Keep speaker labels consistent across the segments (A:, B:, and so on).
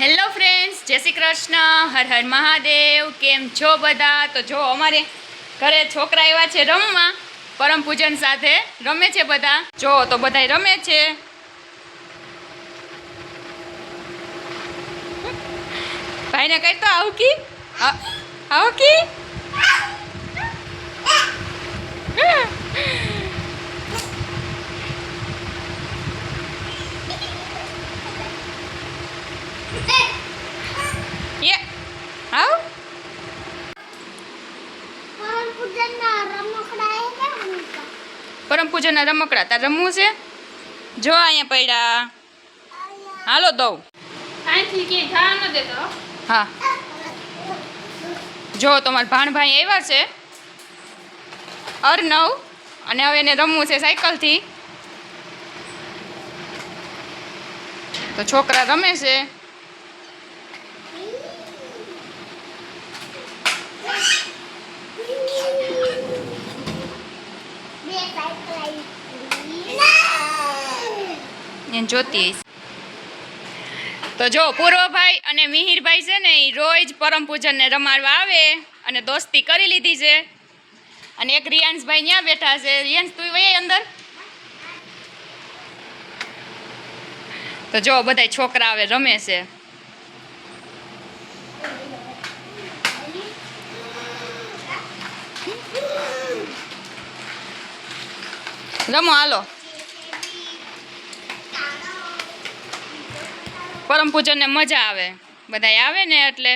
A: Hello friends, જય શ્રી કૃષ્ણ, હર હર મહાદેવ, કેમ છો બધા? તો જો અમારે ઘરે છોકરા એવા છે રમવા, પરમ પૂજન સાથે રમે છે બધા. જો, તો બધા રમે છે. ભાઈને કઈ તો આવું કી? આવું કી યે આવ પરમ પૂજનના રમકડા. તાર રમવું છે? જો અહીંયા પડ્યા. હાલો દઉં. હા. જો તમારા ભાણભાઈ આવ્યા છે. અર્નવ અને હવે એને રમવું છે સાયકલથી. તો છોકરા રમે છે એને જોતી તો જો, પૂર્વભાઈ અને મિહિરભાઈ છે ને, એ રોજ પરમ પૂજનને રમાડવા આવે અને દોસ્તી કરી લીધી છે. અને એક રિયાન્સભાઈ ત્યાં બેઠા છે. રિયાન્સ તું વહી અંદર. તો જો બધા છોકરા આવે રમે છે. રમો, હાલો. પરમ પૂજનને મજા આવે. બધા આવે ને એટલે?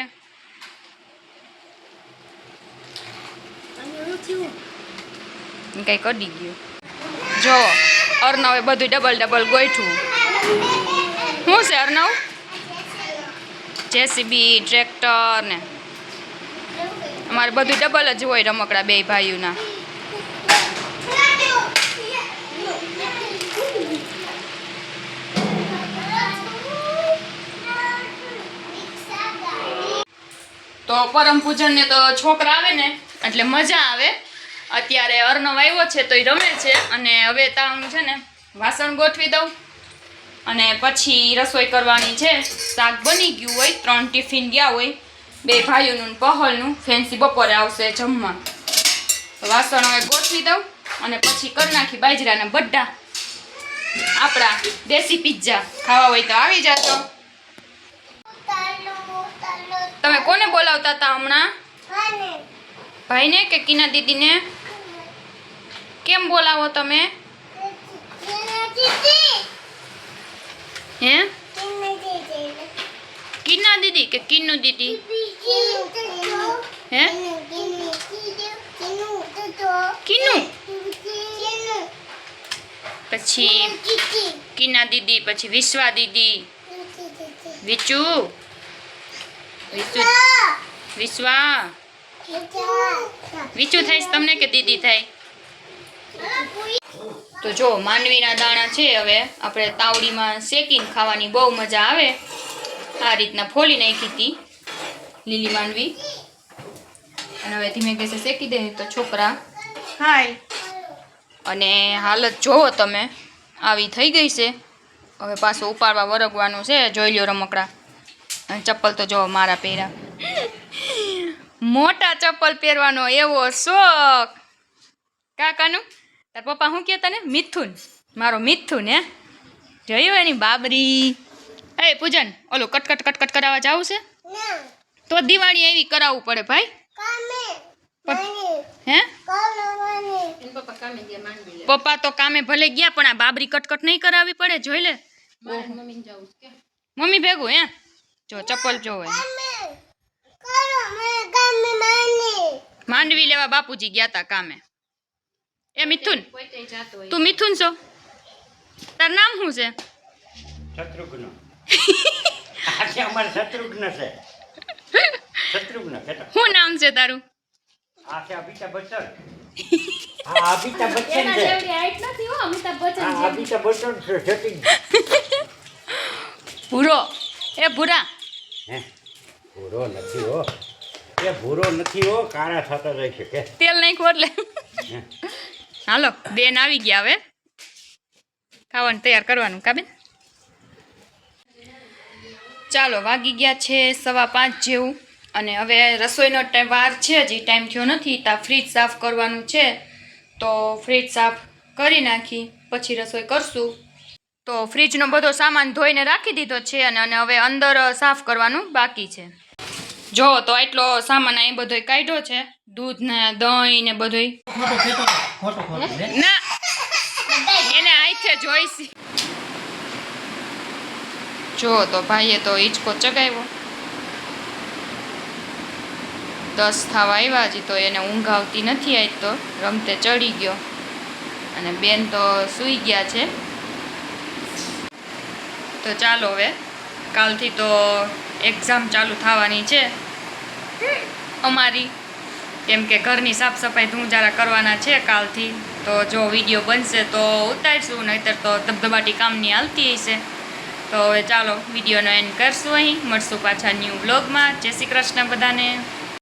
A: કઈ કડી ગયું. જો અર્ણવે બધું ડબલ ડબલ ગોઠવું શું છે અર્નવ? જેસીબી, ટ્રેક્ટર ને. અમારે બધું ડબલ જ હોય રમકડા બે ભાઈઓના. તો પરમ પૂજનને તો છોકરા આવે ને, એટલે મજા આવે. અત્યારે અર્ણવ આવ્યો છે તો એ રમે છે અને હવે તા હું છે ને વાસણ ગોઠવી દઉં. અને પછી રસોઈ કરવાની છે. શાક બની ગયું હોય, ત્રણ ટિફિન ગયા હોય, બે ભાઈઓનું પહલનું. ફેન્સી બપોરે આવશે જમવા. વાસણ હવે ગોઠવી દઉં અને પછી કરી નાખી બાજરાના બધા આપણા દેશી પિઝા. ખાવા હોય તો આવી જાતો તમે કોને બોલાવતા હતા હમણાં? ભાઈને. કે કિના દીદીને? કેમ બોલાવો તમે? હે? કિના દીદી કે કિન્નુ દીદી? હે? કિન્નુ પછી કિના દીદી. પછી વિશ્વા દીદી. વિચુ. વિચુ વિશ્વા વિચુ. થાય તમને કે દીદી થાય તો જો માનવીના દાણા છે હવે. આપણે તાવડીમાં શેકીને ખાવાની બહુ મજા આવે. આ રીતના ફોલી નાખી હતી લીલી માનવી. અને હવે ધીમે ગેસે શેકી દે તો છોકરા. હાય. અને હાલત જોવો તમે. આવી થઈ ગઈ છે. હવે પાછું ઉપાડવા વરગવાનું છે. જોઈ લ્યો રમકડા. અને ચપ્પલ તો જો મારા પહેર્યા. મોટા ચપ્પલ પહેરવાનો એવો શોખ. કાકાનું? તાર પપ્પા શું કહે તને? મિથુન. મારો મિથુન હે? જોયું એની બાબરી? એ પૂજન ઓલું કટકટ કટકટ કરાવવા જવું છે? તો દિવાળી એવી કરાવવું પડે ભાઈ. હે?
B: પપ્પા
A: તો કામે ભલે ગયા પણ આ બાબરી કટકટ નહીં કરાવવી પડે જોઈ લે.
B: મારે મમ્મીને જવું છે કે?
A: મમ્મી ભેગું હે? જો ચપ્પલ જોવે. માંડવી લેવા બાપુજી ગયા તા કામે. એ મિથુન તું મિથુન છો? તાર નામ શું છે?
C: શત્રુઘ્ન. આજે અમારે શત્રુઘ્ન છે. શત્રુઘ્ન
A: શું નામ છે તારું?
C: આ છે અમિતાભ બચ્ચન. હા અમિતાભ બચ્ચન છે.
B: હાઈટ નથી હો અમિતાભ બચ્ચન
C: હા અમિતાભ બચ્ચન છે
A: ભૂરો. એ ભૂરા.
C: હે? ભૂરો નથી હો. એ ભૂરો નથી હો કાળા થતા જાય છે કે.
A: તેલ નાખ્યું એટલે. હાલો બેન આવી ગયા હવે. ખાવાનું તૈયાર કરવાનું કાબેન ચાલો વાગી ગયા છે સવા પાંચ જેવું. અને હવે રસોઈનો ટાઈમ વાર છે હજી ટાઈમ થયો નથી. ત્યાં ફ્રીજ સાફ કરવાનું છે. તો ફ્રીજ સાફ કરી નાખી પછી રસોઈ કરશું. તો ફ્રીજનો બધો સામાન ધોઈને રાખી દીધો છે અને અને હવે અંદર સાફ કરવાનું બાકી છે. જો, તો એટલો સામાન અહીં બધો કાઢ્યો છે. દૂધ ને દહીં ને! બધું. ના એને આઈથે જોઈશી જો, તો ભાઈએ તો હિંચકો ચગાવ્યો. દસ થાવા આવ્યા હજી, તો એને ઊંઘ આવતી નથી આજ તો રમતે ચડી ગયો. અને બેન તો સૂઈ ગયા છે. તો ચાલો હવે. કાલથી તો એક્ઝામ ચાલુ થવાની છે. અમારી કેમ કે ઘરની સાફ સફાઈ ધૂંજારા કરવાના છે કાલથી. તો જો વીડિયો બનશે તો ઉતારશું, નહીતર તો ધબધબાટી કામની હાલતી હશે. તો હવે ચાલો વિડીયોનો એન્ડ કરશું અહીં. મળશું પાછા ન્યૂ બ્લોગમાં જય શ્રી કૃષ્ણ બધાને.